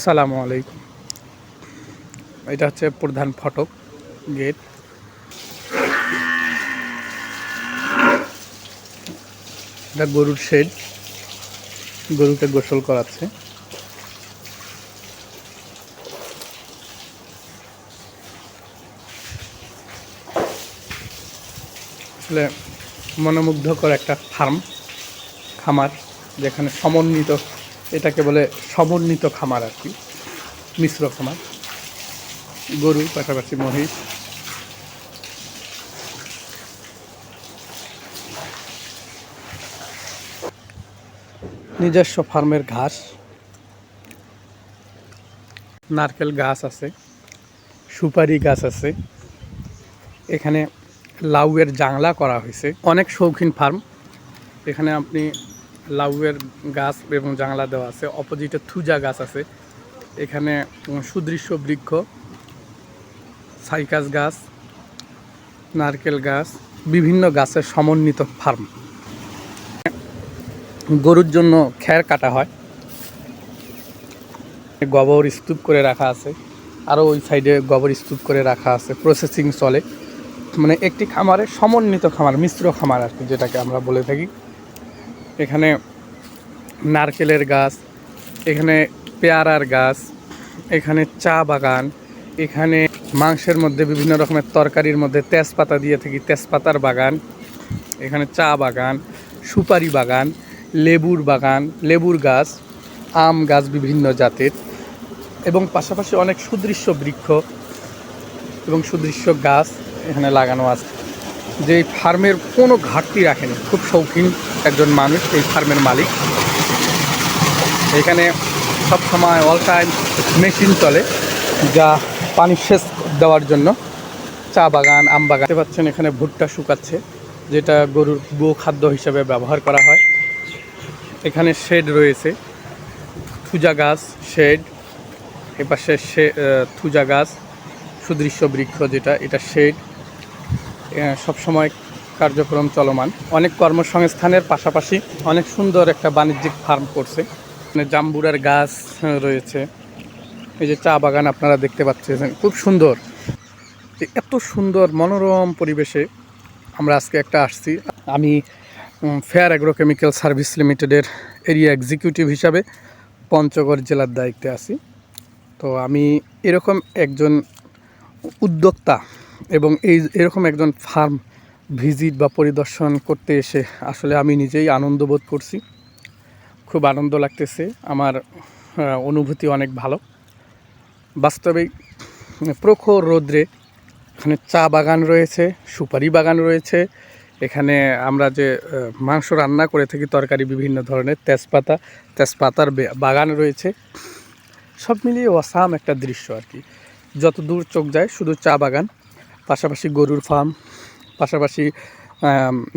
আসসালামু আলাইকুম। এটা হচ্ছে প্রধান ফটক গেট। এটা গরুর শেড। গরুকে গোসল করাচ্ছে। আসলে মনোমুগ্ধকর একটা ফার্ম, খামার, যেখানে সমন্বিত এটাকে বলে সমন্বিত খামার আর কি, মিশ্র খামার। গরু, পাশাপাশি মহিষ। নিজস্ব ফার্মের ঘাস। নারকেল গাছ আছে, সুপারি গাছ আছে। এখানে লাউয়ের জাংলা করা হয়েছে। অনেক শৌখিন ফার্ম। এখানে আপনি লাউয়ের গাছ এবং জাংলা দেওয়া আছে। অপোজিটে থুজা গাছ আছে। এখানে সুদৃশ্য বৃক্ষ, সাইকাস গাছ, নারকেল গাছ, বিভিন্ন গাছের সমন্বিত ফার্ম। গরুর জন্য খ্যার কাটা হয়। গোবর স্তূপ করে রাখা আছে। আরও ওই সাইডে গোবর স্তূপ করে রাখা আছে। প্রসেসিং চলে। মানে একটি খামারে সমন্বিত খামার, মিশ্র খামার আর কি, যেটাকে আমরা বলে থাকি। এখানে নারকেলের গাছ, এখানে পেয়ারার গাছ, এখানে চা বাগান, এখানে মাংসের মধ্যে বিভিন্ন রকমের তরকারির মধ্যে তেজপাতা দিয়ে থাকি তেজপাতার বাগান, এখানে চা বাগান, সুপারি বাগান, লেবুর বাগান, লেবুর গাছ, আম গাছ বিভিন্ন জাতের এবং পাশাপাশি অনেক সুদৃশ্য বৃক্ষ এবং সুদৃশ্য গাছ এখানে লাগানো আছে। যে ফার্মের কোনো ঘাটতি রাখেনি। খুব শৌখিন একজন মানুষ, এই ফার্মের মালিক। এখানে সব সময় অল টাইম মেশিন চলে, যা পানি সেচ দেওয়ার জন্য। চা বাগান, আম বাগান। পাচ্ছেন এখানে ভুট্টা শুকাচ্ছে, যেটা গরুর গো খাদ্য হিসেবে ব্যবহার করা হয়। এখানে শেড রয়েছে, থুজা গাছ শেড এপাশে শে থুজা গাছ, সুদৃশ্য বৃক্ষ যেটা, এটা শেড সবসময় কার্যক্রম চলমান। অনেক কর্মসংস্থানের পাশাপাশি অনেক সুন্দর একটা বাণিজ্যিক ফার্ম করছে। মানে জাম্বুরার গাছ রয়েছে। এই যে চা বাগান আপনারা দেখতে পাচ্ছেন, খুব সুন্দর। যে এত সুন্দর, মনোরম পরিবেশে আমরা আজকে একটা আসছি। আমি ফেয়ার অ্যাগ্রোকেমিক্যাল সার্ভিস লিমিটেডের এরিয়া এক্সিকিউটিভ হিসাবে পঞ্চগড় জেলার দায়িত্বে আছি। তো আমি এরকম একজন উদ্যোক্তা এবং এই এরকম একজন ফার্ম ভিজিট বা পরিদর্শন করতে এসে আসলে আমি নিজেই আনন্দ বোধ করছি। খুব আনন্দ লাগতেছে। আমার অনুভূতি অনেক ভালো। বাস্তবে, প্রখর রৌদ্রে এখানে চা বাগান রয়েছে, সুপারি বাগান রয়েছে। এখানে আমরা যে মাংস রান্না করে থাকি, তরকারি বিভিন্ন ধরনের, তেজপাতা, তেজপাতার বাগান রয়েছে। সব মিলিয়ে অসাম একটা দৃশ্য আর কি। যত দূর চোখ যায়, শুধু চা বাগান। পাশাপাশি গরুর ফার্ম, পাশাপাশি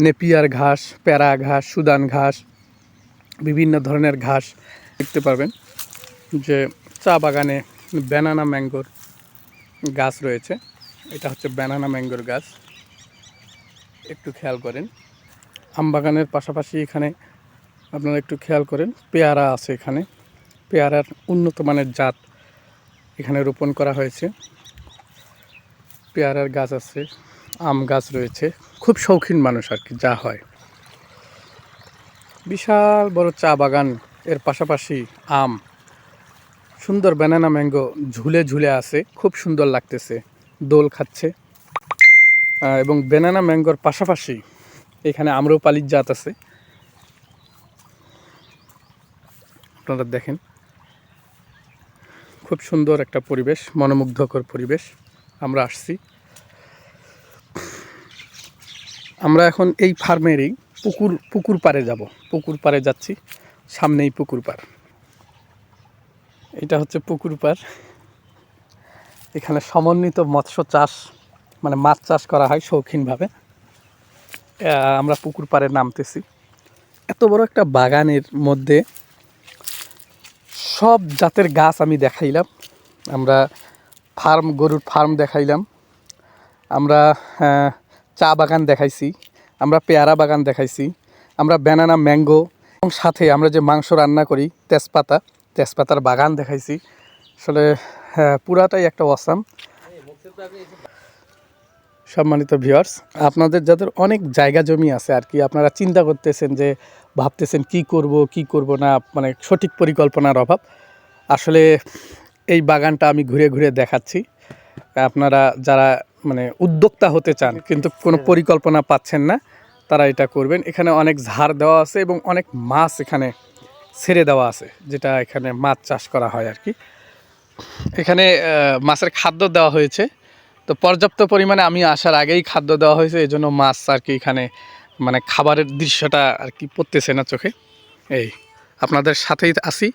নেপিয়ার ঘাস, প্যারা ঘাস, সুদান ঘাস, বিভিন্ন ধরনের ঘাস দেখতে পারবেন। যে চা বাগানে ব্যানানা ম্যাঙ্গোর গাছ রয়েছে। এটা হচ্ছে ব্যানানা ম্যাঙ্গোর গাছ। একটু খেয়াল করেন। আম বাগানের পাশাপাশি এখানে আপনারা একটু খেয়াল করেন, পেয়ারা আছে এখানে। পেয়ারার উন্নত মানের জাত এখানে রোপণ করা হয়েছে। পেয়ারার গাছ আছে, আম গাছ রয়েছে। খুব শৌখিন মানুষ আর কি, যা হয়। বিশাল বড় চা বাগান, এর পাশাপাশি আম। সুন্দর ব্যানানা ম্যাঙ্গো ঝুলে ঝুলে আছে, খুব সুন্দর লাগতেছে। দোল খাচ্ছে। এবং ব্যানানা ম্যাঙ্গোর পাশাপাশি এখানে আম্রপালির জাত আছে। আপনারা দেখেন। খুব সুন্দর একটা পরিবেশ, মনোমুগ্ধকর পরিবেশ। আমরা আসছি। আমরা এখন এই ফার্মেরই পুকুর পুকুর পাড়ে যাব। পুকুর পাড়ে যাচ্ছি। সামনেই পুকুর পাড়। এটা হচ্ছে পুকুর পাড়। এখানে সমন্বিত মৎস্য চাষ মানে মাছ চাষ করা হয় শৌখিনভাবে। আমরা পুকুর পাড়ে নামতেছি। এত বড় একটা বাগানের মধ্যে সব জাতের গাছ আমি দেখাইলাম। আমরা ফার্ম, গরুর ফার্ম দেখাইলাম। আমরা চা বাগান দেখাইছি, আমরা পেয়ারা বাগান দেখাইছি, আমরা ব্যানানা ম্যাঙ্গো এবং সাথে আমরা যে মাংস রান্না করি, তেজপাতা, তেজপাতার বাগান দেখাইছি। আসলে হ্যাঁ পুরাটাই একটা অসাম সম্মানিত ভিউয়ার্স আপনাদের যাদের অনেক জায়গা জমি আছে আর কি, আপনারা চিন্তা করতেছেন যে, ভাবতেছেন কি করব কি করব না মানে সঠিক পরিকল্পনার অভাব। আসলে এই বাগানটা আমি ঘুরে ঘুরে দেখাচ্ছি। আপনারা যারা মানে উদ্যোক্তা হতে চান কিন্তু কোনো পরিকল্পনা পাচ্ছেন না তারা এটা করবেন। এখানে অনেক ঝাড় দেওয়া আছে এবং অনেক মাছ এখানে ছেড়ে দেওয়া আছে যেটা এখানে মাছ চাষ করা হয় আর কি। এখানে মাছের খাদ্য দেওয়া হয়েছে। তো পর্যাপ্ত পরিমাণে আমি আসার আগেই খাদ্য দেওয়া হয়েছে এই জন্য মাছ আর কি এখানে মানে খাবারের দৃশ্যটা আর কি পড়তেছে না চোখে। এই আপনাদের সাথেই আসি